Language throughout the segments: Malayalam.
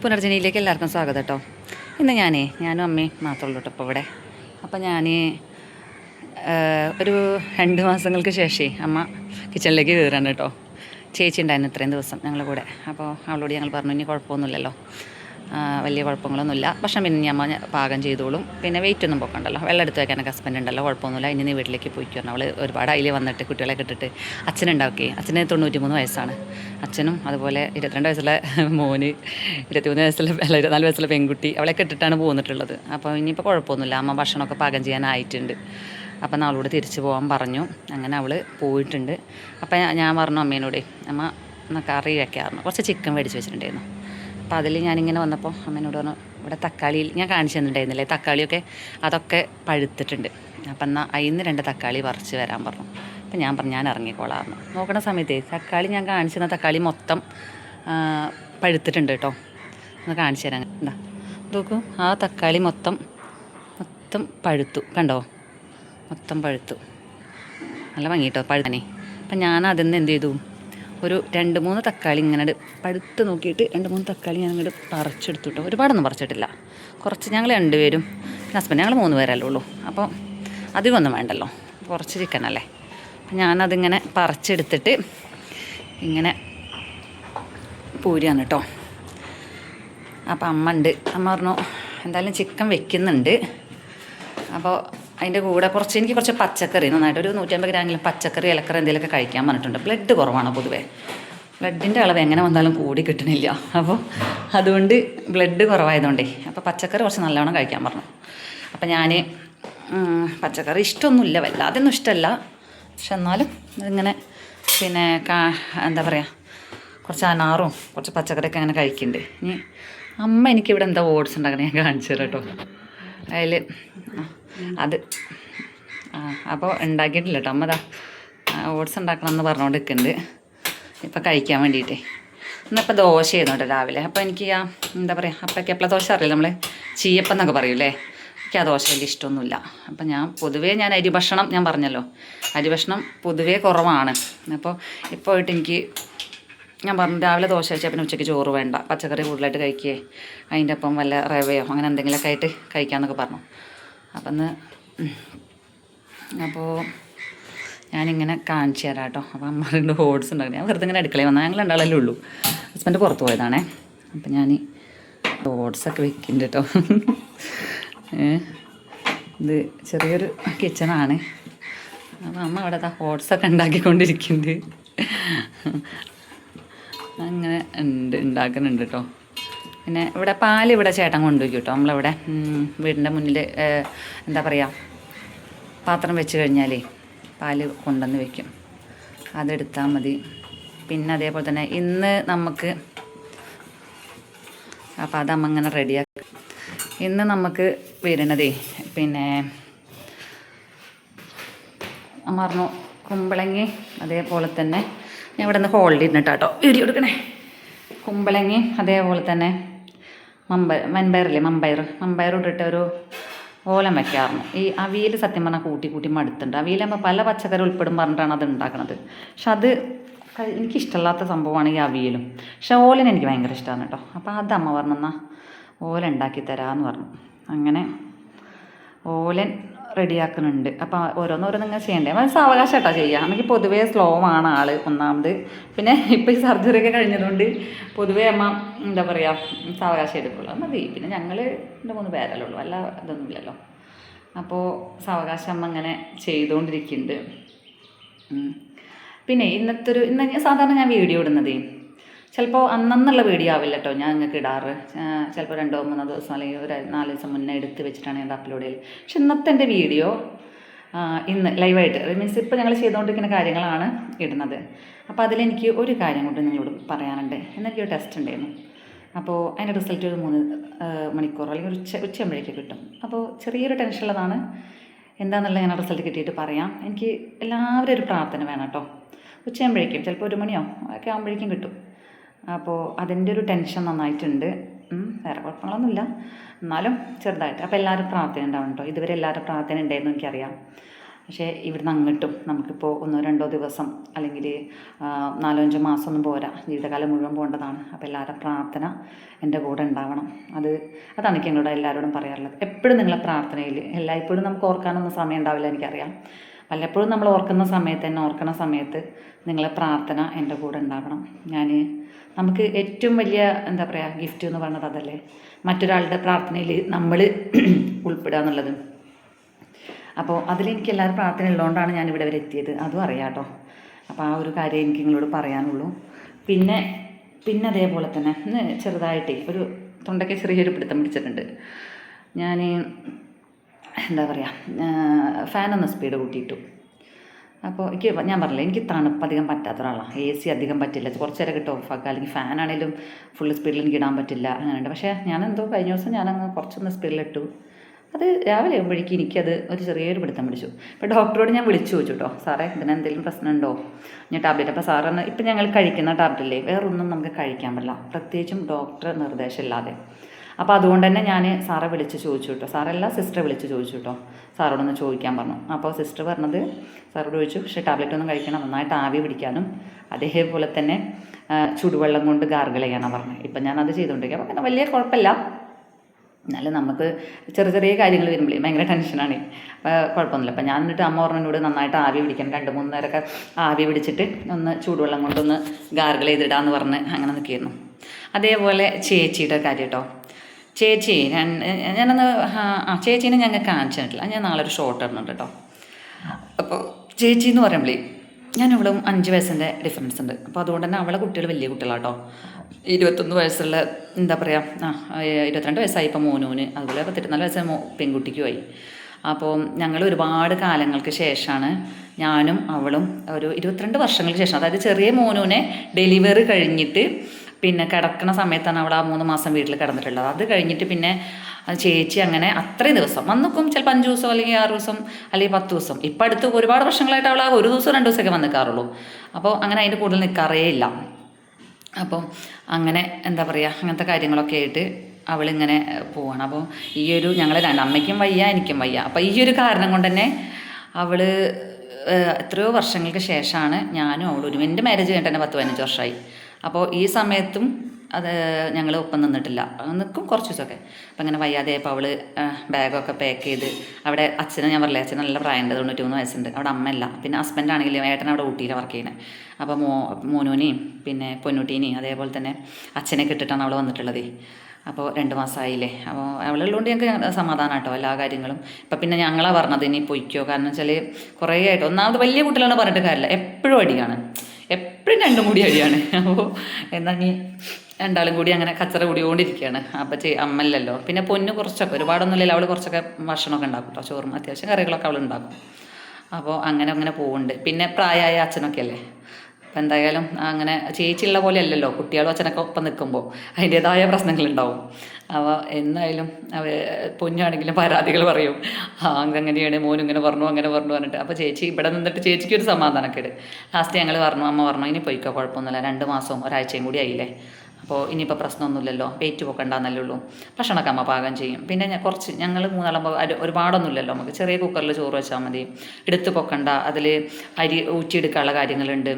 പുനർജനിയിലേക്ക് എല്ലാവർക്കും സ്വാഗതം കേട്ടോ. ഇന്ന് ഞാനേ ഞാനും അമ്മയും മാത്രമേ ഉള്ളൂ കേട്ടോ ഇവിടെ. അപ്പോൾ ഞാൻ ഒരു രണ്ട് മാസങ്ങൾക്ക് ശേഷമേ അമ്മ കിച്ചണിലേക്ക് കയറാണ് കേട്ടോ. ചേച്ചി ഉണ്ടായിരുന്നു ഇത്രയും ദിവസം ഞങ്ങളുടെ കൂടെ. അപ്പോൾ അവളോട് ഞങ്ങൾ പറഞ്ഞു ഇനി കുഴപ്പമൊന്നുമില്ലല്ലോ. വലിയ കുഴപ്പങ്ങളൊന്നുമില്ല. ഭക്ഷണം പിന്നെ അമ്മ പാകം ചെയ്തോളും. പിന്നെ വെയിറ്റ് ഒന്നും പോക്കണ്ടല്ലോ. വെള്ളം എടുത്ത് വെക്കാനൊക്കെ ഹസ്ബൻഡ് ഉണ്ടല്ലോ. കുഴപ്പമൊന്നുമില്ല. ഇനി നീ വീട്ടിലേക്ക് പോയിക്കോ അവൾ ഒരുപാട് അതിൽ വന്നിട്ട് കുട്ടികളെ കെട്ടിട്ട് അച്ഛനുണ്ടാക്കി അച്ഛന് തൊണ്ണൂറ്റി മൂന്ന് വയസ്സാണ്. അച്ഛനും അതുപോലെ ഇരുപത്തിരണ്ട് വയസ്സുള്ള മോന് ഇരുപത്തിമൂന്ന് വയസ്സുള്ള അല്ല ഇരുപത്തിനാല് വയസ്സുള്ള പെൺകുട്ടി അവളെ കെട്ടിട്ടാണ് പോന്നിട്ടുള്ളത്. അപ്പോൾ ഇനിയിപ്പോൾ കുഴപ്പമൊന്നുമില്ല. അമ്മ ഭക്ഷണമൊക്കെ പാകം ചെയ്യാനായിട്ടുണ്ട്. അപ്പം നാളോട് തിരിച്ചു പോകാൻ പറഞ്ഞു. അങ്ങനെ അവൾ പോയിട്ടുണ്ട്. അപ്പം ഞാൻ- പറഞ്ഞു അമ്മേനോട് അമ്മ കറി വയ്ക്കാറുണ്ട് കുറച്ച് ചിക്കൻ മേടിച്ച് വെച്ചിട്ടുണ്ടായിരുന്നു. അപ്പോൾ അതിൽ ഞാനിങ്ങനെ വന്നപ്പോൾ അമ്മേനോട് പറഞ്ഞു ഇവിടെ തക്കാളിയിൽ ഞാൻ കാണിച്ചു തന്നിട്ടുണ്ടായിരുന്നില്ലേ? തക്കാളിയൊക്കെ അതൊക്കെ പഴുത്തിട്ടുണ്ട്. അപ്പം എന്നാൽ അതിൽ നിന്ന് രണ്ട് തക്കാളി പറിച്ച് വരാൻ പറഞ്ഞു. അപ്പം ഞാൻ പറഞ്ഞു ഞാൻ ഇറങ്ങിക്കോളാമെന്ന് നോക്കണ സമയത്ത് തക്കാളി ഞാൻ കാണിച്ചു തന്ന തക്കാളി മൊത്തം പഴുത്തിട്ടുണ്ട് കേട്ടോ. ഒന്ന് കാണിച്ചു തരാം. എന്താ നോക്കൂ ആ തക്കാളി മൊത്തം മൊത്തം പഴുത്തു. കണ്ടോ? മൊത്തം പഴുത്തു. നല്ല ഭംഗി കേട്ടോ പഴുത്തനെ. അപ്പം ഞാൻ അതിൽ നിന്ന് എന്ത് ചെയ്തു? ഒരു രണ്ട് മൂന്ന് തക്കാളി ഇങ്ങനെ പടുത്ത് നോക്കിയിട്ട് രണ്ട് മൂന്ന് തക്കാളി ഞാൻ അങ്ങോട്ട് പറിച്ചെടുത്തു കേട്ടോ ഒരുപാടൊന്നും പറിച്ചിട്ടില്ല. കുറച്ച് ഞങ്ങൾ രണ്ടുപേരും ഹസ്ബൻഡ് ഞങ്ങൾ മൂന്ന് പേരല്ലേ ഉള്ളൂ. അപ്പോൾ അധികമൊന്നും വേണ്ടല്ലോ. കുറച്ച് ചിക്കനല്ലേ ഞാനതിങ്ങനെ പറിച്ചെടുത്തിട്ട് ഇങ്ങനെ പൂരിയാണ് കേട്ടോ അപ്പോൾ അമ്മ ഉണ്ട് അമ്മ പറഞ്ഞു എന്തായാലും ചിക്കൻ വെക്കുന്നുണ്ട്. അപ്പോൾ അതിന്റെ കൂടെ കുറച്ച് എനിക്ക് കുറച്ച് പച്ചക്കറി നന്നായിട്ട് ഒരു നൂറ്റമ്പത് ഗ്രാമെങ്കിലും പച്ചക്കറി ഇലക്കറി എന്തെങ്കിലുമൊക്കെ കഴിക്കാൻ പറഞ്ഞിട്ടുണ്ട്. ബ്ലഡ് കുറവാണ് പൊതുവേ? ബ്ലഡിന്റെ അളവ് എങ്ങനെ വന്നാലും കൂടി കിട്ടണില്ല. അപ്പോൾ അതുകൊണ്ട് ബ്ലഡ് കുറവായതുകൊണ്ടേ അപ്പോൾ പച്ചക്കറി കുറച്ച് നല്ലവണ്ണം കഴിക്കാൻ പറഞ്ഞു. അപ്പോൾ ഞാൻ പച്ചക്കറി ഇഷ്ടമൊന്നുമില്ല വല്ലാതെയൊന്നും ഇഷ്ടമല്ല. പക്ഷെ എന്നാലും ഇങ്ങനെ പിന്നെ കാ എന്താ പറയുക കുറച്ച് അനാറും കുറച്ച് പച്ചക്കറിയൊക്കെ അങ്ങനെ കഴിക്കുന്നുണ്ട്. ഇനി അമ്മ എനിക്കിവിടെ എന്താ ഓട്സ് ഉണ്ടാക്കണേ? ഞാൻ കാണിച്ചു തരാം കേട്ടോ. അതിൽ അത്. ആ അപ്പോൾ ഉണ്ടാക്കിയിട്ടില്ല കേട്ടോ അമ്മതാ ഓട്സ് ഉണ്ടാക്കണം എന്ന് പറഞ്ഞുകൊണ്ട് നിൽക്കുന്നുണ്ട് ഇപ്പം കഴിക്കാൻ വേണ്ടിയിട്ടേ ഇന്നിപ്പോൾ ദോശ ചെയ്യുന്നു കേട്ടോ രാവിലെ. അപ്പോൾ എനിക്ക് ആ എന്താ പറയുക അപ്പം എപ്പോഴാ ദോശ അറിയില്ല. നമ്മൾ ചീയപ്പം എന്നൊക്കെ പറയൂലേ എനിക്ക് ആ ദോശ വലിയ ഇഷ്ടമൊന്നുമില്ല. അപ്പം ഞാൻ പൊതുവേ ഞാൻ അരി ഭക്ഷണം ഞാൻ പറഞ്ഞല്ലോ. അരി ഭക്ഷണം പൊതുവേ കുറവാണ്. അപ്പോൾ ഇപ്പോൾ ആയിട്ട് എനിക്ക് ഞാൻ പറഞ്ഞു രാവിലെ ദോശ കഴിച്ചാൽ പിന്നെ ഉച്ചയ്ക്ക് ചോറ് വേണ്ട. പച്ചക്കറി കൂടുതലായിട്ട് കഴിക്കുകയെ അതിന്റെ ഒപ്പം വല്ല റവയോ അങ്ങനെ എന്തെങ്കിലുമൊക്കെ ആയിട്ട് കഴിക്കാമെന്നൊക്കെ പറഞ്ഞു. അപ്പം ഒന്ന് അപ്പോൾ ഞാനിങ്ങനെ കാണിച്ചു തരാം കേട്ടോ. അപ്പോൾ അമ്മ രണ്ട് ഓട്സ് ഉണ്ടായിരുന്നു ഞാൻ വെറുതെ ഇങ്ങനെ അടുക്കളയിൽ വന്നാൽ ഞങ്ങൾ രണ്ടാളല്ലേ ഉള്ളൂ. ഹസ്ബൻഡ് പുറത്ത് പോയതാണേ. അപ്പം ഞാൻ ഓട്സൊക്കെ വെക്കുന്നുണ്ട് കേട്ടോ. ഇത് ചെറിയൊരു കിച്ചണാണ്. അപ്പം അമ്മ അവിടെ ഓട്സൊക്കെ ഉണ്ടാക്കിക്കൊണ്ടിരിക്കുന്നുണ്ട്. അങ്ങനെ ഉണ്ട് ഉണ്ടാക്കുന്നുണ്ട് കേട്ടോ പിന്നെ ഇവിടെ പാൽ ഇവിടെ ചേട്ടൻ കൊണ്ടുപോയി കേട്ടോ നമ്മളിവിടെ വീടിന്റെ മുന്നിൽ എന്താ പറയുക പാത്രം വെച്ച് കഴിഞ്ഞാലേ പാൽ കൊണ്ടുവന്ന് വെക്കും. അതെടുത്താൽ മതി. പിന്നെ അതേപോലെ തന്നെ ഇന്ന് നമുക്ക് അപ്പോൾ അതമ്മ അങ്ങനെ റെഡിയാക്കി ഇന്ന് നമുക്ക് വരുന്നതേ പിന്നെ പറഞ്ഞു കുമ്പളങ്ങി അതേപോലെ തന്നെ ഞാൻ ഇവിടെ നിന്ന് ഹോൾഡ് ഇരുന്നിട്ട് കേട്ടോ വീഡിയോ എടുക്കണേ. കുമ്പളങ്ങി അതേപോലെ തന്നെ മമ്പ മൺപയറില്ലേ മമ്പയർ? മമ്പയർ ഇട്ടിട്ട് ഒരു ഓലം വെക്കാറുണ്ട് ഈ അവിയൽ സത്യം പറഞ്ഞാൽ കൂട്ടി കൂട്ടി മടുത്തുണ്ട് അവിയലാകുമ്പോൾ പല പച്ചക്കറി ഉൾപ്പെടും പറഞ്ഞിട്ടാണ് അത് ഉണ്ടാക്കുന്നത് പക്ഷെ അത് എനിക്കിഷ്ടമില്ലാത്ത സംഭവമാണ് ഈ അവിയലും. പക്ഷെ ഓലൻ എനിക്ക് ഭയങ്കര ഇഷ്ടമാണ് കേട്ടോ. അപ്പോൾ അത് അമ്മ പറഞ്ഞെന്നാൽ ഓല ഉണ്ടാക്കി തരാമെന്ന് പറഞ്ഞു. അങ്ങനെ ഓലൻ റെഡിയാക്കുന്നുണ്ട്. അപ്പോൾ ഓരോന്നോരോന്ന് ഇങ്ങനെ ചെയ്യണ്ടേ. അത് സാവകാശം കേട്ടോ ചെയ്യുക നമുക്ക് പൊതുവേ സ്ലോ ആണ് ആൾ ഒന്നാമത്. പിന്നെ ഇപ്പോൾ ഈ സർജറി ഒക്കെ കഴിഞ്ഞതുകൊണ്ട് പൊതുവേ അമ്മ എന്താ പറയുക സാവകാശം എടുക്കുള്ളൂ. മതി. പിന്നെ ഞങ്ങൾ രണ്ട് മൂന്ന് പേരല്ലേ ഉള്ളൂ. അല്ല ഇതൊന്നുമില്ലല്ലോ അപ്പോൾ സാവകാശം അമ്മ ഇങ്ങനെ ചെയ്തുകൊണ്ടിരിക്കുന്നുണ്ട് പിന്നെ ഇന്നത്തെ ഒരു ഇന്ന് സാധാരണ ഞാൻ വീഡിയോ ഇടുന്നതേ ചിലപ്പോൾ അന്നന്നുള്ള വീഡിയോ ആവില്ല കേട്ടോ ഞാൻ നിങ്ങൾക്ക് ഇടാറ്. ചിലപ്പോൾ രണ്ടോ മൂന്നോ ദിവസം അല്ലെങ്കിൽ ഒരു നാല് ദിവസം മുന്നേ എടുത്ത് വെച്ചിട്ടാണ് ഞാൻ അപ്ലോഡ് ചെയ്യൽ പക്ഷെ ഇന്നത്തെ എന്റെ വീഡിയോ ഇന്ന് ലൈവായിട്ട് മീൻസ് ഇപ്പോൾ ഞങ്ങൾ ചെയ്തുകൊണ്ടിരിക്കുന്ന കാര്യങ്ങളാണ് ഇടുന്നത്. അപ്പോൾ അതിലെനിക്ക് ഒരു കാര്യം കൊണ്ട് നിങ്ങളോട് പറയാനുണ്ട്. ഒരു ടെസ്റ്റ് ഉണ്ടായിരുന്നു. അപ്പോൾ അതിന്റെ റിസൾട്ട് ഒരു മൂന്ന് മണിക്കൂർ അല്ലെങ്കിൽ ഒരു ഉച്ച ഉച്ചയാകുമ്പോഴേക്ക് കിട്ടും. അപ്പോൾ ചെറിയൊരു ടെൻഷൻ ഉള്ളതാണ്. എന്താണെന്നുള്ള ഞാൻ റിസൾട്ട് കിട്ടിയിട്ട് പറയാം. എനിക്ക് എല്ലാവരും ഒരു പ്രാർത്ഥന വേണം കേട്ടോ. ഉച്ചയാകുമ്പോഴേക്കും ചിലപ്പോൾ ഒരു മണിയോ ഒക്കെ ആകുമ്പോഴേക്കും കിട്ടും. അപ്പോൾ അതിന്റെ ഒരു ടെൻഷൻ നന്നായിട്ടുണ്ട് വേറെ കുഴപ്പങ്ങളൊന്നുമില്ല. എന്നാലും ചെറുതായിട്ട്. അപ്പോൾ എല്ലാവരും പ്രാർത്ഥന ഉണ്ടാവും കേട്ടോ ഇതുവരെ എല്ലാവരും പ്രാർത്ഥന ഉണ്ടായിരുന്നു എനിക്കറിയാം. പക്ഷേ ഇവിടുന്ന് അങ്ങോട്ടും നമുക്കിപ്പോൾ ഒന്നോ രണ്ടോ ദിവസം അല്ലെങ്കിൽ നാലോ അഞ്ചോ മാസം ഒന്നും പോരാ. ജീവിതകാലം മുഴുവൻ പോകേണ്ടതാണ്. അപ്പോൾ എല്ലാവരുടെ പ്രാർത്ഥന എന്റെ കൂടെ ഉണ്ടാവണം. അത് അതാണ് എനിക്ക് എന്നോട് എല്ലാവരോടും പറയാറുള്ളത്. എപ്പോഴും നിങ്ങളെ പ്രാർത്ഥനയിൽ എല്ലായ്പ്പോഴും നമുക്ക് ഓർക്കാനൊന്നും സമയം ഉണ്ടാവില്ല എനിക്കറിയാം. വല്ലപ്പോഴും നമ്മൾ ഓർക്കുന്ന സമയത്ത് തന്നെ ഓർക്കുന്ന സമയത്ത് നിങ്ങളെ പ്രാർത്ഥന എന്റെ കൂടെ ഉണ്ടാവണം. ഞാൻ നമുക്ക് ഏറ്റവും വലിയ എന്താ പറയുക ഗിഫ്റ്റ് എന്ന് പറയുന്നത് അതല്ലേ? മറ്റൊരാളുടെ പ്രാർത്ഥനയിൽ നമ്മൾ ഉൾപ്പെടുക എന്നുള്ളത്. അപ്പോൾ അതിലെനിക്ക് എല്ലാവരും പ്രാർത്ഥന ഉള്ളതുകൊണ്ടാണ് ഞാൻ ഇവിടെ വരെ എത്തിയത്. അതും അറിയാം കേട്ടോ. അപ്പോൾ ആ ഒരു കാര്യം എനിക്ക് നിങ്ങളോട് പറയാനുള്ളൂ. പിന്നെ പിന്നെ അതേപോലെ തന്നെ ഇന്ന് ചെറുതായിട്ടേ ഒരു തൊണ്ടയ്ക്ക് ചെറിയൊരു പിടുത്തം പിടിച്ചിട്ടുണ്ട്. ഞാൻ എന്താ പറയുക ഫാനൊന്ന് സ്പീഡ് കൂട്ടിയിട്ടു. അപ്പോൾ എനിക്ക് ഞാൻ പറഞ്ഞില്ല എനിക്ക് തണുപ്പ് അധികം പറ്റാത്ത ഒരാളാണ് എ സി അധികം പറ്റില്ല. കുറച്ച് നേരം കിട്ടും ഓഫാക്കുക അല്ലെങ്കിൽ ആണെങ്കിലും ഫുൾ സ്പീഡിൽ എനിക്ക് ഇടാൻ പറ്റില്ല. അങ്ങനെയുണ്ട് പക്ഷേ ഞാൻ എന്തോ കഴിഞ്ഞ ദിവസം ഞാനങ്ങ് കുറച്ചൊന്ന് സ്പീഡിലിട്ടു അത് രാവിലെ ആകുമ്പോഴേക്കും എനിക്കത് ഒരു ചെറിയൊരു പിടുത്തം പിടിച്ചു. ഇപ്പോൾ ഡോക്ടറോട് ഞാൻ വിളിച്ചു ചോദിച്ചു കേട്ടോ സാറേ ഇതിന് എന്തെങ്കിലും പ്രശ്നമുണ്ടോ ഞാൻ ടാബ്ലറ്റ് അപ്പോൾ സാറെന്ന് ഇപ്പം ഞങ്ങൾ കഴിക്കുന്ന ടാബ്ലറ്റില്ലേ വേറൊന്നും നമുക്ക് കഴിക്കാൻ പറ്റില്ല. പ്രത്യേകിച്ചും ഡോക്ടർ നിർദ്ദേശമില്ലാതെ അപ്പോൾ അതുകൊണ്ട് തന്നെ ഞാൻ സാറെ വിളിച്ച് ചോദിച്ചു കേട്ടോ സാറല്ല സിസ്റ്ററെ വിളിച്ച് ചോദിച്ചു കേട്ടോ സാറോടൊന്ന് ചോദിക്കാൻ പറഞ്ഞു. അപ്പോൾ സിസ്റ്റർ പറഞ്ഞത് സാറോട് ചോദിച്ചു പക്ഷേ ടാബ്ലറ്റ് ഒന്നും കഴിക്കണം. നന്നായിട്ട് ആവി പിടിക്കാനും അതേപോലെ തന്നെ ചുടുവെള്ളം കൊണ്ട് ഗാർഗിൾ ചെയ്യാനാണ് പറഞ്ഞത് ഇപ്പം ഞാനത് ചെയ്തുകൊണ്ടിരിക്കുക അങ്ങനെ വലിയ കുഴപ്പമില്ല. എന്നാലും നമുക്ക് ചെറിയ ചെറിയ കാര്യങ്ങൾ വരുമ്പോഴേ ഭയങ്കര ടെൻഷനാണ് അപ്പോൾ കുഴപ്പമൊന്നുമില്ല. അപ്പം ഞാൻ എന്നിട്ട് അമ്മ പറഞ്ഞോട് നന്നായിട്ട് ആവി പിടിക്കാൻ രണ്ട് മൂന്ന് നേരമൊക്കെ ആവി പിടിച്ചിട്ട് ഒന്ന് ചൂടുവെള്ളം കൊണ്ടൊന്ന് ഗാർഗിൾ ചെയ്തിടാന്ന് പറഞ്ഞ് അങ്ങനെ നിൽക്കിയിരുന്നു. അതേപോലെ ചേച്ചിയുടെ കാര്യം കേട്ടോ ചേച്ചി ഞാൻ ഞാനൊന്ന് ആ ചേച്ചീനെ ഞങ്ങൾ കാണിച്ചു തന്നിട്ടില്ല ഞാൻ നാളെ ഒരു ഷോട്ട് ഇടുന്നുണ്ട് കേട്ടോ അപ്പോൾ ചേച്ചി എന്ന് പറയുമ്പോളേ ഞാൻ ഇവളും അഞ്ച് വയസ്സിന്റെ ഡിഫറൻസ് ഉണ്ട്. അപ്പോൾ അതുകൊണ്ട് തന്നെ അവളെ കുട്ടികൾ വലിയ കുട്ടികളാട്ടോ. ഇരുപത്തൊന്ന് വയസ്സുള്ള എന്താ പറയുക ആ ഇരുപത്തിരണ്ട് വയസ്സായി ഇപ്പോൾ മോനൂന്. അതുപോലെ പത്തിരുന്നാൽ വയസ്സായ മോ പെൺകുട്ടിക്കുമായി അപ്പോൾ ഞങ്ങൾ ഒരുപാട് കാലങ്ങൾക്ക് ശേഷമാണ് ഞാനും അവളും ഒരു ഇരുപത്തിരണ്ട് വർഷങ്ങൾക്ക് ശേഷം അതായത് ചെറിയ മോനൂനെ ഡെലിവറി കഴിഞ്ഞിട്ട് പിന്നെ കിടക്കുന്ന സമയത്താണ് അവൾ ആ മൂന്ന് മാസം വീട്ടിൽ കിടന്നിട്ടുള്ളത്. അത് കഴിഞ്ഞിട്ട് പിന്നെ ചേച്ചി അങ്ങനെ അത്രയും ദിവസം വന്നിക്കും ചിലപ്പോൾ അഞ്ച് ദിവസം അല്ലെങ്കിൽ ആറ് ദിവസം അല്ലെങ്കിൽ പത്ത് ദിവസം. ഇപ്പം അടുത്ത് ഒരുപാട് വർഷങ്ങളായിട്ട് അവൾ ആ ഒരു ദിവസം രണ്ട് ദിവസമൊക്കെ വന്ന് നിൽക്കാറുള്ളൂ. അപ്പോൾ അങ്ങനെ അതിന്റെ കൂടുതൽ നിൽക്കാറേ ഇല്ല. അപ്പോൾ അങ്ങനെ എന്താ പറയുക അങ്ങനത്തെ കാര്യങ്ങളൊക്കെ ആയിട്ട് അവളിങ്ങനെ പോവാണ്. അപ്പോൾ ഈ ഒരു ഞങ്ങൾ രണ്ട് അമ്മയ്ക്കും വയ്യ എനിക്കും വയ്യ. അപ്പോൾ ഈ ഒരു കാരണം കൊണ്ട് തന്നെ അവൾ എത്രയോ വർഷങ്ങൾക്ക് ശേഷമാണ് ഞാനും അവളും ഒരു എന്റെ മാരേജ് കഴിഞ്ഞിട്ട് തന്നെ പത്ത് പതിനഞ്ച് വർഷമായി. അപ്പോൾ ഈ സമയത്തും അത് ഞങ്ങൾ ഒപ്പം നിന്നിട്ടില്ല. നിൽക്കും കുറച്ച് ദിവസമൊക്കെ. അപ്പം അങ്ങനെ വയ്യാതെയപ്പോൾ അവൾ ബാഗൊക്കെ പാക്ക് ചെയ്ത് അവിടെ അച്ഛനെ ഞാൻ പറയില്ലേ അച്ഛൻ നല്ല പ്രായമുണ്ട് തൊണ്ണൂറ്റി മൂന്ന് വയസ്സുണ്ട്. അവിടെ അമ്മയല്ല. പിന്നെ ഹസ്ബൻഡ് ആണെങ്കിലും ഏട്ടൻ അവിടെ ഊട്ടിയിൽ വർക്ക് ചെയ്യുന്നത് അപ്പോൾ മോ മോനൂനെയും പിന്നെ പൊന്നൂട്ടീനെയും അതേപോലെ തന്നെ അച്ഛനെ കിട്ടിയിട്ടാണ് അവൾ വന്നിട്ടുള്ളത്. അപ്പോൾ രണ്ട് മാസമായില്ലേ അപ്പോൾ അവളുള്ളതുകൊണ്ട് ഞങ്ങൾക്ക് സമാധാനം കേട്ടോ എല്ലാ കാര്യങ്ങളും. ഇപ്പം പിന്നെ ഞങ്ങളാണ് പറഞ്ഞത് ഇനി പൊയ്ക്കോ. കാരണം വെച്ചാൽ കുറേ ആയിട്ട് ഒന്നാമത് വലിയ കുട്ടികളാണ് പറഞ്ഞിട്ട് കാര്യമില്ല. എപ്പോഴും അടിയാണ്. എപ്പോഴും രണ്ടും കൂടി അടിയാണ്. അപ്പോൾ എന്നാൽ നീ രണ്ടാളും കൂടി അങ്ങനെ കച്ചറ കൂടിക്കൊണ്ടിരിക്കുകയാണ്. അപ്പം ചെയ് അമ്മല്ലല്ലോ. പിന്നെ പൊന്ന് കുറച്ചൊക്കെ ഒരുപാടൊന്നുമില്ല അവൾ കുറച്ചൊക്കെ ഭക്ഷണമൊക്കെ ഉണ്ടാക്കും കേട്ടോ. ചോറും അത്യാവശ്യം കറികളൊക്കെ അവൾ ഉണ്ടാക്കും അപ്പോൾ അങ്ങനെ അങ്ങനെ പോകുന്നുണ്ട് പിന്നെ പ്രായമായ അച്ഛനൊക്കെ അല്ലേ അപ്പം എന്തായാലും അങ്ങനെ ചേച്ചിയുള്ള പോലെ അല്ലല്ലോ കുട്ടികളും അച്ഛനൊക്കെ ഒപ്പം നിൽക്കുമ്പോൾ അതിന്റേതായ പ്രശ്നങ്ങളുണ്ടാവും. അവ എന്തായാലും അവ പൊന്നാണെങ്കിലും പരാതികൾ പറയും. ആ അങ്ങനെയാണ് മോനും ഇങ്ങനെ പറഞ്ഞു അങ്ങനെ പറഞ്ഞു പറഞ്ഞിട്ട്. അപ്പോൾ ചേച്ചി ഇവിടെ നിന്നിട്ട് ചേച്ചിക്ക് ഒരു സമാധാനക്കേട്. ലാസ്റ്റ് ഞങ്ങൾ പറഞ്ഞു അമ്മ പറഞ്ഞു ഇനി പോയിക്കോ കുഴപ്പമൊന്നുമില്ല. രണ്ട് മാസവും ഒരാഴ്ചയും കൂടി ആയില്ലേ. അപ്പോൾ ഇനിയിപ്പോൾ പ്രശ്നമൊന്നുമില്ലല്ലോ. വെയിറ്റ് പോക്കണ്ടെന്നല്ലേ ഉള്ളൂ. ഭക്ഷണമൊക്കെ അമ്മ പാകം ചെയ്യും. പിന്നെ ഞാൻ കുറച്ച് ഞങ്ങൾ മൂന്നാളുമ്പോൾ ഒരുപാടൊന്നുമില്ലല്ലോ. നമുക്ക് ചെറിയ കുക്കറിൽ ചോറ് വെച്ചാൽ മതി. എടുത്ത് പൊക്കണ്ട. അതിൽ അരി ഊറ്റിയെടുക്കാനുള്ള കാര്യങ്ങളുണ്ട്.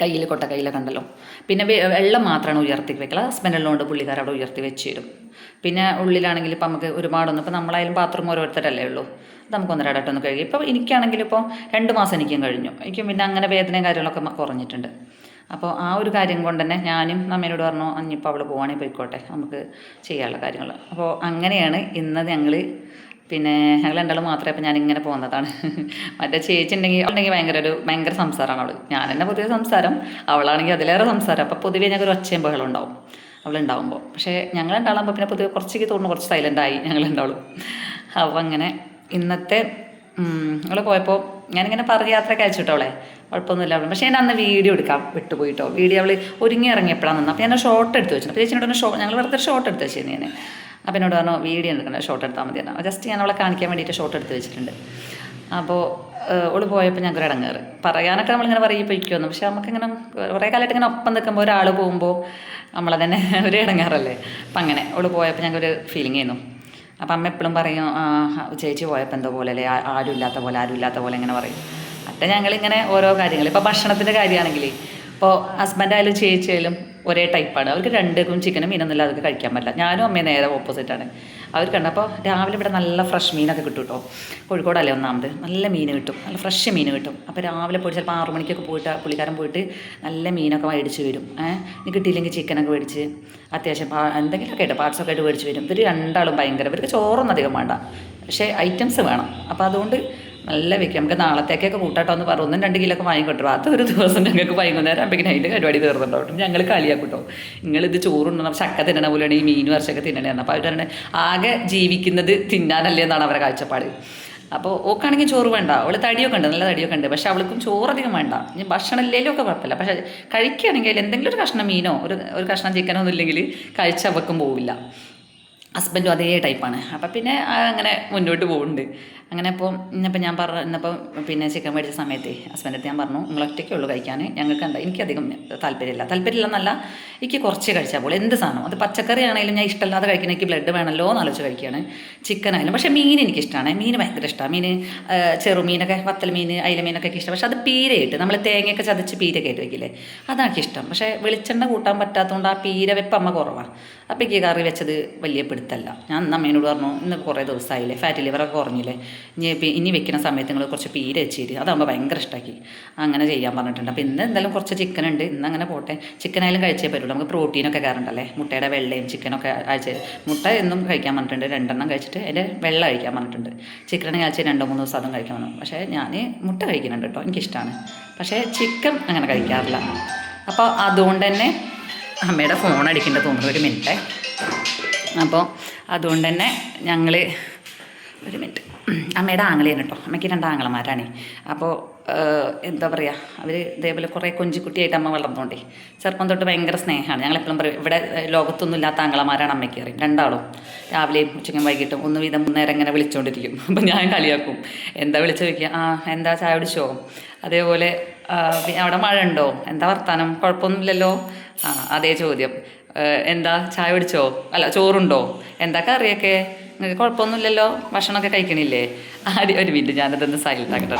കയ്യിൽ കൊട്ട കയ്യിലൊക്കെ ഉണ്ടല്ലോ. പിന്നെ വെള്ളം മാത്രമാണ് ഉയർത്തി വെക്കല. കൊണ്ട് പുള്ളിക്കാർ അവിടെ ഉയർത്തി വെച്ച് തരും പിന്നെ ഉള്ളിലാണെങ്കിൽ ഇപ്പം നമുക്ക് ഒരുപാടൊന്നും ഇപ്പം നമ്മളായാലും ബാത്റൂം ഓരോരുത്തരല്ലേ ഉള്ളൂ. നമുക്ക് ഒന്ന് രണ്ടായിട്ടൊന്ന് കഴുകി ഇപ്പം എനിക്കാണെങ്കിൽ ഇപ്പോൾ രണ്ട് മാസം എനിക്കും കഴിഞ്ഞു. എനിക്കും പിന്നെ അങ്ങനെ വേദനയും കാര്യങ്ങളൊക്കെ കുറഞ്ഞിട്ടുണ്ട്. അപ്പോൾ ആ ഒരു കാര്യം കൊണ്ട് തന്നെ ഞാനും അമ്മേനോട് പറഞ്ഞു അഞ്ഞിപ്പോൾ അവൾ പോവാണെങ്കിൽ പോയിക്കോട്ടെ. നമുക്ക് ചെയ്യാനുള്ള കാര്യങ്ങൾ. അപ്പോൾ അങ്ങനെയാണ് ഇന്ന് ഞങ്ങൾ പിന്നെ ഞങ്ങൾ രണ്ടാളും മാത്രമേ അപ്പം ഞാനിങ്ങനെ പോകുന്നതാണ്. മറ്റേ ചേച്ചി ഉണ്ടെങ്കിൽ ഉണ്ടെങ്കിൽ ഭയങ്കര ഒരു ഭയങ്കര സംസാരമാണ് അവൾ ഞാൻ തന്നെ പൊതുവെ സംസാരം അവളാണെങ്കിൽ അതിലേറെ സംസാരം. അപ്പോൾ പൊതുവേ ഞങ്ങൾക്ക് ഒരു ഒച്ചയും ബഹളം ഉണ്ടാവും. അവളുണ്ടാവുമ്പോൾ പക്ഷേ ഞങ്ങൾ രണ്ടാളാകുമ്പോൾ പിന്നെ പൊതുവെ കുറച്ചേക്ക് തോന്നുന്നു കുറച്ച് സൈലന്റായി ഞങ്ങൾ ഉണ്ടാവും അപ്പോൾ അങ്ങനെ ഇന്നത്തെ അവൾ പോയപ്പോൾ ഞാനിങ്ങനെ പറഞ്ഞ യാത്രയൊക്കെ അയച്ചിട്ടോ അവളെ? കുഴപ്പമൊന്നുമില്ല അവളും. പക്ഷേ ഞാൻ അന്ന് വീഡിയോ എടുക്കാം വിട്ടുപോയിട്ടോ. വീഡിയോ അവൾ ഒരുങ്ങി ഇറങ്ങിയപ്പോഴാണ് നിന്ന്. അപ്പോൾ ഞാൻ ഷോർട്ട് എടുത്ത് വെച്ചു അപ്പോൾ ചേച്ചിനോട് ഷോ ഞങ്ങൾ വെറുതെ ഷോർട്ട് എടുത്ത് വെച്ചിരുന്നു ഞാൻ അപ്പോൾ എന്നോട് പറഞ്ഞു വീഡിയോ എടുക്കണ്ട ഷോട്ട് എടുത്താൽ മതി എന്നാൽ ജസ്റ്റ് ഞാൻ അവളെ കാണിക്കാൻ വേണ്ടിയിട്ട് ഷോട്ട് എടുത്ത് വെച്ചിട്ടുണ്ട്. അപ്പോൾ ഓൾ പോയപ്പോൾ ഞങ്ങൾക്ക് ഇടങ്ങേറ്. പറയാനൊക്കെ നമ്മളിങ്ങനെ പറയും പൊയ്ക്കുമെന്ന് പക്ഷെ നമുക്കിങ്ങനെ കുറേ കാലമായിട്ട് ഇങ്ങനെ ഒപ്പം നിൽക്കുമ്പോൾ ഒരാൾ പോകുമ്പോൾ നമ്മളെ തന്നെ ഒരു ഇടങ്ങാറല്ലേ? അപ്പം അങ്ങനെ ഓൾ പോയപ്പോൾ ഞങ്ങൾക്ക് ഒരു ഫീലിംഗ് ആയിരുന്നു. അപ്പം അമ്മ എപ്പോഴും പറയും ചേച്ചി പോയപ്പോൾ എന്തോ പോലെ അല്ലേ? ആരും ഇല്ലാത്ത പോലെ ആരും ഇല്ലാത്ത പോലെ ഇങ്ങനെ പറയും. അപ്പം ഞങ്ങളിങ്ങനെ ഓരോ കാര്യങ്ങൾ ഇപ്പോൾ ഭക്ഷണത്തിന്റെ കാര്യമാണെങ്കിൽ ഇപ്പോൾ ഹസ്ബൻഡായാലും ചേച്ചിയായാലും ഒരേ ടൈപ്പാണ് അവർക്ക് രണ്ടും ചിക്കനും മീനൊന്നും അതൊക്കെ കഴിക്കാൻ പറ്റില്ല. ഞാനും അമ്മയും നേരെ ഓപ്പോസിറ്റാണ് അവർ കണ്ടപ്പോൾ രാവിലെ ഇവിടെ നല്ല ഫ്രഷ് മീനൊക്കെ കിട്ടും കേട്ടോ കോഴിക്കോടല്ലേ ഒന്നാമത്? നല്ല മീൻ കിട്ടും. നല്ല ഫ്രഷ് മീൻ കിട്ടും. അപ്പോൾ രാവിലെ പോയിട്ട് ചിലപ്പോൾ ആറു മണിക്കൊക്കെ പോയിട്ട് പുള്ളിക്കാരൻ പോയിട്ട് നല്ല മീനൊക്കെ മേടിച്ച് വരും. ഏഹ് ഇനി കിട്ടിയില്ലെങ്കിൽ ചിക്കനൊക്കെ മേടിച്ച് അത്യാവശ്യം എന്തെങ്കിലുമൊക്കെ ആയിട്ട് പാർട്സൊക്കെ ആയിട്ട് മേടിച്ച് വരും. ഇവർ രണ്ടാളും ഭയങ്കര ഇവർക്ക് ചോറൊന്നും അധികം വേണ്ട. പക്ഷേ ഐറ്റംസ് വേണം. അപ്പോൾ അതുകൊണ്ട് നല്ല വെക്കും. നമുക്ക് നാളത്തേക്കൊക്കെ കൂട്ടാട്ടോ എന്ന് പറഞ്ഞു ഒന്നും രണ്ട് കിലോ ഒക്കെ വാങ്ങിക്കൊണ്ടു അത് ഒരു ദിവസം ഞങ്ങൾക്ക് വൈകുന്നേരം ആകുമ്പോഴേക്കും നൈറ്റ് പരിപാടി തീർന്നുണ്ടോ ഞങ്ങൾ നിങ്ങൾ നിങ്ങളിത് ചോറുണ്ടോ ചക്ക തിന്നണ പോലെയാണ് ഈ മീൻ വർഷമൊക്കെ തിന്നണേന്ന് അപ്പോൾ പറഞ്ഞ ആകെ ജീവിക്കുന്നത് തിന്നാനല്ലേ എന്നാണ് അവരുടെ കാഴ്ചപ്പാട്. അപ്പോൾ ഓക്കാണെങ്കിൽ ചോറ് വേണ്ട. അവൾ തടിയൊക്കെ ഉണ്ട്. നല്ല തടിയൊക്കെ ഉണ്ട്. പക്ഷെ അവൾക്കും ചോറ് അധികം വേണ്ട. ഇനി ഭക്ഷണം ഇല്ലെങ്കിലും ഒക്കെ കുഴപ്പമില്ല. പക്ഷേ കഴിക്കുകയാണെങ്കിൽ എന്തെങ്കിലും ഒരു കഷ്ണം മീനോ ഒരു ഒരു കഷ്ണം ചിക്കനോ ഒന്നും ഇല്ലെങ്കിൽ കഴിച്ച അവക്കും പോവില്ല. ഹസ്ബൻഡും അതേ ടൈപ്പാണ്. അപ്പം പിന്നെ അങ്ങനെ മുന്നോട്ട് പോകുന്നുണ്ട്. അങ്ങനെ ഇപ്പോൾ ഇന്നിപ്പോൾ ഞാൻ പറഞ്ഞ ഇന്നിപ്പോൾ പിന്നെ ചിക്കൻ മേടിച്ച സമയത്ത് ഹസ്ബൻഡ് ഞാൻ പറഞ്ഞു നിങ്ങൾ ഒറ്റയ്ക്കേ ഉള്ളൂ കഴിക്കാൻ. ഞങ്ങൾക്ക് എന്താ എനിക്കധികം താല്പര്യമില്ല താല്പര്യമില്ല. എന്നല്ല എനിക്ക് കുറച്ച് കഴിച്ചാൽ പോലെ എന്ത് സാധനം? അത് പച്ചക്കറി ആണെങ്കിലും ഞാൻ ഇഷ്ടമല്ലാതെ കഴിക്കുന്ന എനിക്ക് ബ്ലഡ് വേണമല്ലോ എന്ന് ആലോചിച്ച് കഴിക്കുകയാണ്. ചിക്കൻ ആയാലും പക്ഷേ മീൻ എനിക്ക് ഇഷ്ടമാണ് മീൻ ഭയങ്കര ഇഷ്ടമാണ് മീൻ ചെറുമീനൊക്കെ വത്തൽ മീൻ അയില മീനൊക്കെ ഇഷ്ടം. പക്ഷേ അത് പീരയിട്ട് നമ്മൾ തേങ്ങയൊക്കെ ചതച്ച് പീര കയറ്റി വയ്ക്കില്ലേ അതാണ് ഇഷ്ടം. പക്ഷേ വെളിച്ചെണ്ണ കൂട്ടാൻ പറ്റാത്തതുകൊണ്ട് ആ പീര വെപ്പ് അമ്മ കുറവാണ് അപ്പോൾ എനിക്ക് കറി വെച്ചത് വലിയ പിടുത്തല്ല. ഞാൻ അമ്മേനോട് പറഞ്ഞു ഇന്ന് കുറേ ദിവസമായില്ലേ ഫാറ്റ് ലിവറൊക്കെ കുറഞ്ഞില്ലേ. ഇനി വെക്കുന്ന സമയത്ത് നിങ്ങൾ കുറച്ച് പീര വെച്ചിരി. അതാകുമ്പോൾ ഭയങ്കര ഇഷ്ടമാക്കി അങ്ങനെ ചെയ്യാൻ പറഞ്ഞിട്ടുണ്ട്. അപ്പോൾ ഇന്ന് എന്തായാലും കുറച്ച് ചിക്കൻ ഉണ്ട്. ഇന്ന് അങ്ങനെ പോട്ടെ. ചിക്കൻ ആയാലും കഴിച്ചേ പറ്റുള്ളൂ നമുക്ക് പ്രോട്ടീനൊക്കെ കയറണ്ടല്ലേ മുട്ടയുടെ വെള്ളയും ചിക്കനൊക്കെ അയച്ച് മുട്ട എന്നും കഴിക്കാൻ പറഞ്ഞിട്ടുണ്ട്. രണ്ടെണ്ണം കഴിച്ചിട്ട് അതിന്റെ വെള്ളം കഴിക്കാൻ പറഞ്ഞിട്ടുണ്ട്. ചിക്കനാണെങ്കിൽ ആഴ്ച രണ്ടോ മൂന്നോ ദിവസം അതും കഴിക്കാൻ പറഞ്ഞു. പക്ഷേ ഞാൻ മുട്ട കഴിക്കുന്നുണ്ട് കേട്ടോ. എനിക്കിഷ്ടമാണ് പക്ഷേ ചിക്കൻ അങ്ങനെ കഴിക്കാറില്ല. അപ്പോൾ അതുകൊണ്ട് തന്നെ അമ്മയുടെ ഫോൺ അടിക്കേണ്ട തോന്നുന്നു. ഒരു മിനിറ്റ് അപ്പോൾ അതുകൊണ്ട് തന്നെ ഞങ്ങൾ ഒരു മിനിറ്റ് അമ്മയുടെ ആങ്ങളയാണ് കേട്ടോ. അമ്മയ്ക്ക് രണ്ട് ആങ്ങളമാരാണ്. അപ്പോൾ എന്താ പറയുക അവർ ഇതേപോലെ കുറേ കൊഞ്ചിക്കുട്ടിയായിട്ട് അമ്മ വളർന്നുകൊണ്ടേ ചെറുപ്പം തൊട്ട് ഭയങ്കര സ്നേഹമാണ്. ഞങ്ങൾ എപ്പോഴും പറയും ഇവിടെ ലോകത്തൊന്നും ഇല്ലാത്ത ആങ്ങളമാരാണ് അമ്മയ്ക്ക് അറിയും രണ്ടാളും രാവിലെയും ഉച്ചയ്ക്കും വൈകിട്ടും ഒന്ന് വീതം നേരം ഇങ്ങനെ വിളിച്ചുകൊണ്ടിരിക്കും അപ്പം ഞാൻ കളിയാക്കും. എന്താ വിളിച്ചു ചോദിക്കുക? ആ എന്താ ചായ കുടിച്ചോ? അതേപോലെ അവിടെ മഴ ഉണ്ടോ എന്താ വർത്താനം? കുഴപ്പമൊന്നുമില്ലല്ലോ? ആ അതേ ചോദ്യം. എന്താ ചായ പിടിച്ചോ അല്ല ചോറുണ്ടോ? എന്താ കറിയൊക്കെ? നിങ്ങൾക്ക് കുഴപ്പമൊന്നുമില്ലല്ലോ? ഭക്ഷണമൊക്കെ കഴിക്കണില്ലേ? ആദ്യം ഒരു മിനിറ്റ് ഞാനതൊന്ന് സൈലന്റ് ആക്കട്ടെ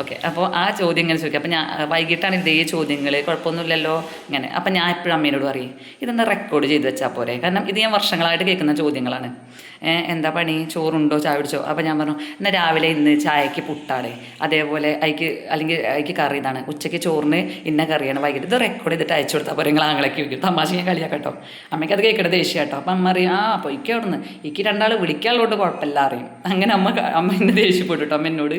ഓക്കെ അപ്പോൾ ആ ചോദ്യം ഇങ്ങനെ ചോദിക്കുക അപ്പോൾ ഞാൻ വൈകിട്ടാണ് ഇതേ ചോദ്യങ്ങൾ കുഴപ്പമൊന്നുമില്ലല്ലോ? ഇങ്ങനെ. അപ്പോൾ ഞാൻ എപ്പോഴും അമ്മേനോട് പറയും ഇതൊന്ന് റെക്കോർഡ് ചെയ്ത് വെച്ചാൽ പോരെ? കാരണം ഇത് ഞാൻ വർഷങ്ങളായിട്ട് കേൾക്കുന്ന ചോദ്യങ്ങളാണ്. എന്താ പണി? ചോറുണ്ടോ? ചായ പിടിച്ചോ അപ്പോൾ ഞാൻ പറഞ്ഞു എന്നാൽ രാവിലെ ഇന്ന് ചായക്ക് പുട്ടാണ്. അതേപോലെ അതിക്ക് അല്ലെങ്കിൽ അതിക്ക് കറി ഇതാണ്. ഉച്ചയ്ക്ക് ചോറിന് ഇന്ന കറിയാണ്. വൈകിട്ട് ഇത് റെക്കോർഡ് ചെയ്തിട്ട് അയച്ചു കൊടുത്താൽ അപ്പോൾ നിങ്ങൾ ആങ്ങളൊക്കെ വയ്ക്കും തമാശ ഞാൻ കളിയാക്കട്ടോ. അമ്മയ്ക്ക് അത് കേൾക്കണ ദേഷ്യം കേട്ടോ അപ്പം അമ്മ അറിയാം ആ അപ്പോൾ ഇക്ക് അവിടെ അവിടുന്ന്. എനിക്ക് രണ്ടാൾ വിളിക്കാനുള്ളതുകൊണ്ട് കുഴപ്പമില്ല അറിയും അങ്ങനെ അമ്മ അമ്മ ഇന്ന് ദേഷ്യപ്പെട്ടു കേട്ടോ അമ്മ എന്നോട്.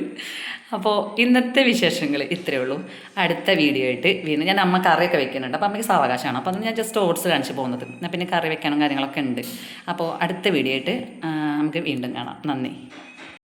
അപ്പോൾ ഇന്നത്തെ വിശേഷങ്ങൾ ഇത്രയേ ഉള്ളൂ. അടുത്ത വീഡിയോ ആയിട്ട് വീണ്ടും ഞാൻ അമ്മ കറിയൊക്കെ വെക്കുന്നുണ്ട്. അപ്പോൾ അമ്മയ്ക്ക് സാവകാശമാണ്. അപ്പോൾ അത് ഞാൻ ജസ്റ്റ് ഓട്സ് കാണിച്ച് പോകുന്നത്. എന്നാൽ പിന്നെ കറി വെക്കാനും കാര്യങ്ങളൊക്കെ ഉണ്ട്. അപ്പോൾ അടുത്ത വീഡിയോ ആയിട്ട് നമുക്ക് വീണ്ടും കാണാം. നന്ദി.